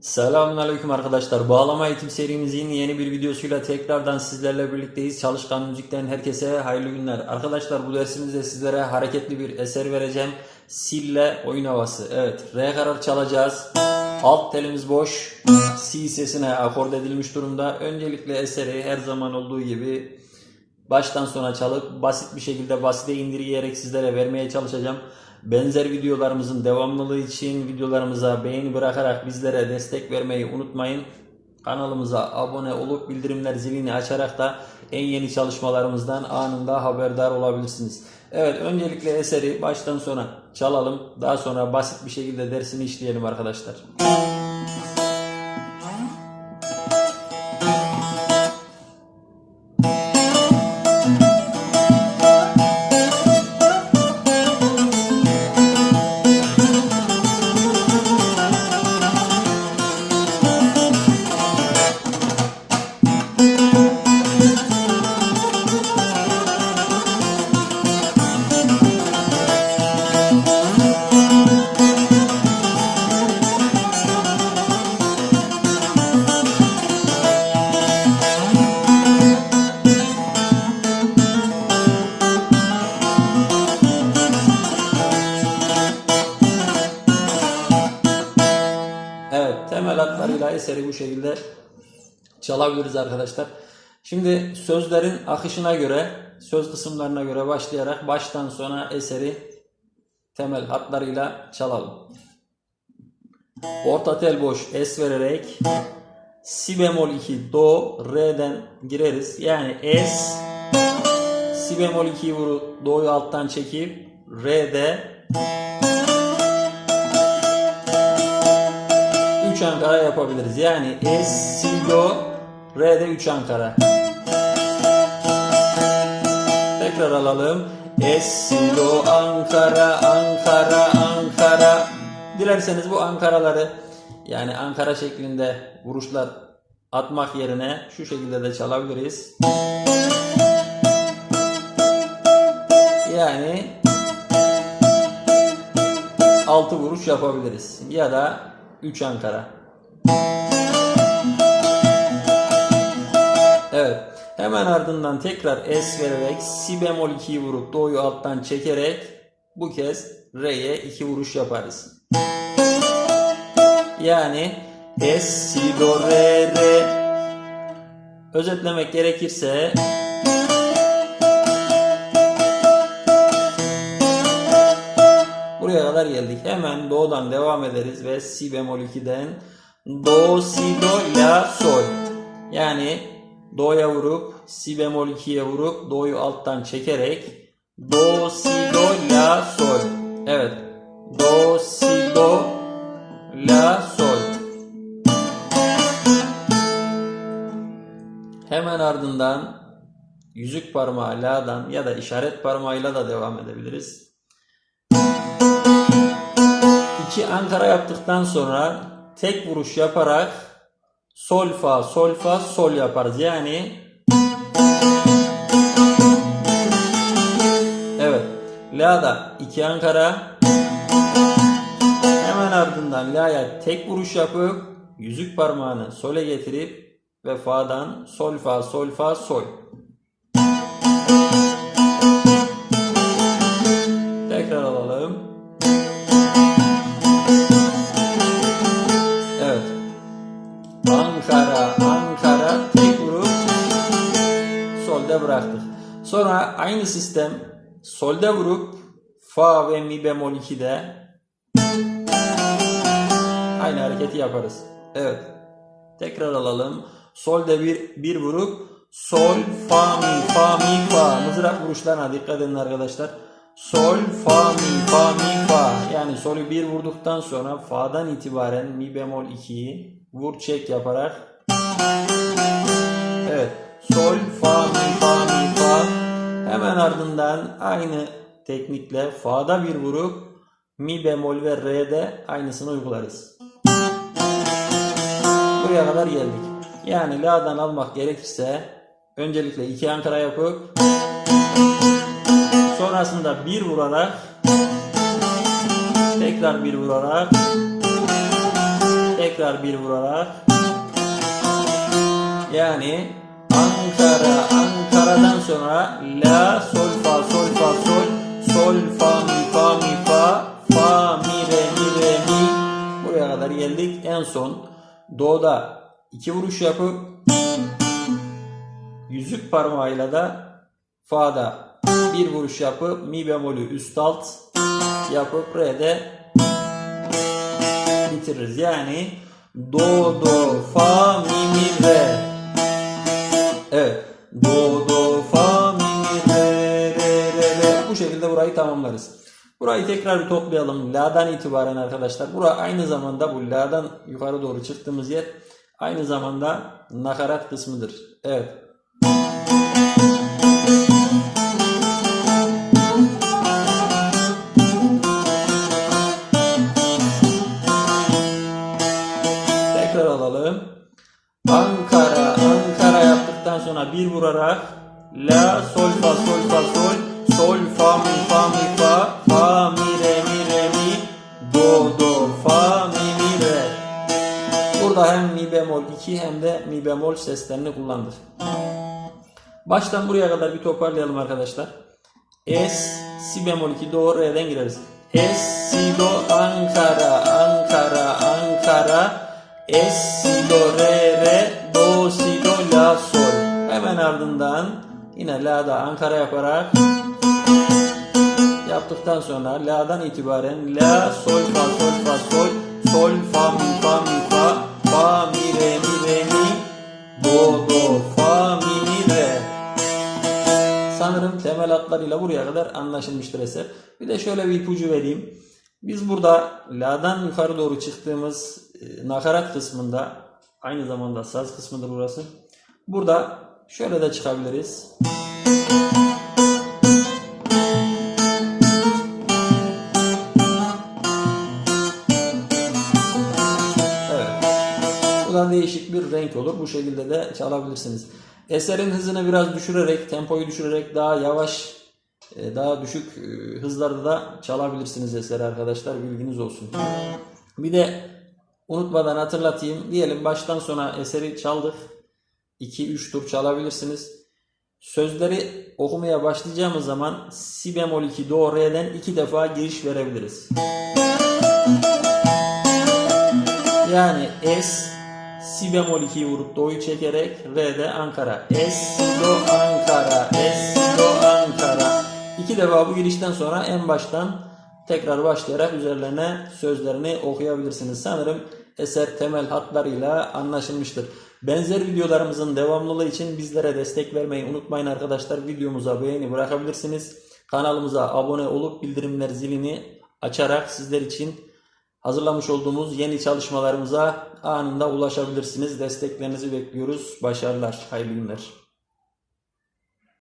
Selamünaleyküm arkadaşlar. Bağlama eğitim serimizin yeni bir videosuyla tekrardan sizlerle birlikteyiz. Çalışkan Müzik'ten herkese hayırlı günler. Arkadaşlar bu dersimizde sizlere hareketli bir eser vereceğim. Sille oyun havası. Evet, re karar çalacağız. Alt telimiz boş. Si sesine akord edilmiş durumda. Öncelikle eseri her zaman olduğu gibi baştan sona çalıp basit bir şekilde basite indirgeyerek sizlere vermeye çalışacağım. Benzer videolarımızın devamlılığı için videolarımıza beğeni bırakarak bizlere destek vermeyi unutmayın. Kanalımıza abone olup bildirimler zilini açarak da en yeni çalışmalarımızdan anında haberdar olabilirsiniz. Evet öncelikle eseri baştan sona çalalım. Daha sonra basit bir şekilde dersini işleyelim arkadaşlar. Eseri bu şekilde çalabiliriz arkadaşlar. Şimdi sözlerin akışına göre, söz kısımlarına göre başlayarak baştan sona eseri temel hatlarıyla çalalım. Orta tel boş es vererek si bemol 2 do re'den gireriz. Yani es si bemol 2'yi vurup do'yu alttan çekip re'de ankara yapabiliriz. Yani es si do re'de 3 ankara. Tekrar alalım. Es si do ankara ankara ankara. Dilerseniz bu ankaraları yani ankara şeklinde vuruşlar atmak yerine şu şekilde de çalabiliriz. Yani 6 vuruş yapabiliriz. Ya da 3 ankara. Evet. Hemen ardından tekrar es vererek si bemol 2'yi vurup do'yu alttan çekerek bu kez re'ye 2 vuruş yaparız. Yani es si do re re özetlemek gerekirse kadar geldik. Hemen do'dan devam ederiz ve si bemol 2'den do si do la sol. Yani do'ya vurup si bemol 2'ye vurup do'yu alttan çekerek do si do la sol. Evet. Do si do la sol. Hemen ardından yüzük parmağı la'dan ya da işaret parmağıyla da devam edebiliriz. İki ankara yaptıktan sonra tek vuruş yaparak sol fa sol fa sol yaparız. Yani Evet. La'da iki ankara hemen ardından La'ya tek vuruş yapıp yüzük parmağını sole getirip ve fa'dan sol fa sol fa sol. Sonra aynı sistem solde vurup fa ve mi bemol 2'de aynı hareketi yaparız. Evet. Tekrar alalım. Solde bir, bir vurup sol, fa, mi, fa, mi, fa. Mızrak vuruşlarına dikkat edin arkadaşlar. Sol, fa, mi, fa, mi, fa. Yani solü bir vurduktan sonra fa'dan itibaren mi bemol 2'yi vur çek yaparak Evet. Sol, fa, mi, fa, mi. Hemen ardından aynı teknikle fa'da bir vurup mi bemol ve re'de aynısını uygularız. Buraya kadar geldik. Yani la'dan almak gerekirse öncelikle iki ankara yapıp sonrasında bir vurarak tekrar bir vurarak tekrar bir vurarak yani Ankara Ankara'dan sonra la sol fa sol fa sol sol fa mi fa mi fa fa mi re mi re mi buraya kadar geldik en son do'da iki vuruş yapıp yüzük parmağıyla da fa'da bir vuruş yapıp mi bemolü üst alt yapıp re'de bitiririz. Yani do do fa mi mi re. Evet. Do do fa mi re re re re. Bu şekilde burayı tamamlarız. Burayı tekrar bir toplayalım. La'dan itibaren arkadaşlar. Bura aynı zamanda bu la'dan yukarı doğru çıktığımız yer aynı zamanda nakarat kısmıdır. Evet. Tekrar alalım. Ankara, Ankara yaptıktan sonra bir vurarak La, sol, fa, sol, fa, sol, sol, fa, mi, fa, mi, fa, fa, mi, re, mi, re, mi, do, do, fa, mi, mi, re. Burada hem mi bemol 2 hem de mi bemol seslerini kullandık. Baştan buraya kadar bir toparlayalım arkadaşlar. Es, si bemol 2, do, re'den gireriz. Es, si, do, Ankara, Ankara, Ankara. Es, si, do, re, ardından yine la'da Ankara yaparak yaptıktan sonra la'dan itibaren la, sol, fa, sol, fa, sol, sol, fa, mi, fa, mi, fa, fa, mi, re, mi, re, mi, do, do, fa, mi, mi, re. Sanırım temel hatlarıyla buraya kadar anlaşılmıştır eser. Bir de şöyle bir ipucu vereyim. Biz burada la'dan yukarı doğru çıktığımız e, nakarat kısmında aynı zamanda saz kısmıdır burası. Burada şöyle de çıkabiliriz. Evet. Bu değişik bir renk olur. Bu şekilde de çalabilirsiniz. Eserin hızını biraz düşürerek, tempoyu düşürerek daha yavaş, e, daha düşük e, hızlarda da çalabilirsiniz eseri arkadaşlar. Bilginiz olsun. Bir de unutmadan hatırlatayım. Diyelim baştan sona eseri çaldık. 2-3 tur çalabilirsiniz. Sözleri okumaya başlayacağımız zaman si bemol 2 do re'den iki defa giriş verebiliriz. Yani es si bemol 2'yi vurup do'yu çekerek re'de Ankara. Es do Ankara. Es do Ankara. İki defa bu girişten sonra en baştan tekrar başlayarak üzerlerine sözlerini okuyabilirsiniz. Sanırım eser temel hatlarıyla anlaşılmıştır. Benzer videolarımızın devamlılığı için bizlere destek vermeyi unutmayın arkadaşlar. Videomuza beğeni bırakabilirsiniz. Kanalımıza abone olup bildirimler zilini açarak sizler için hazırlamış olduğumuz yeni çalışmalarımıza anında ulaşabilirsiniz. Desteklerinizi bekliyoruz. Başarılar, hayırlı günler.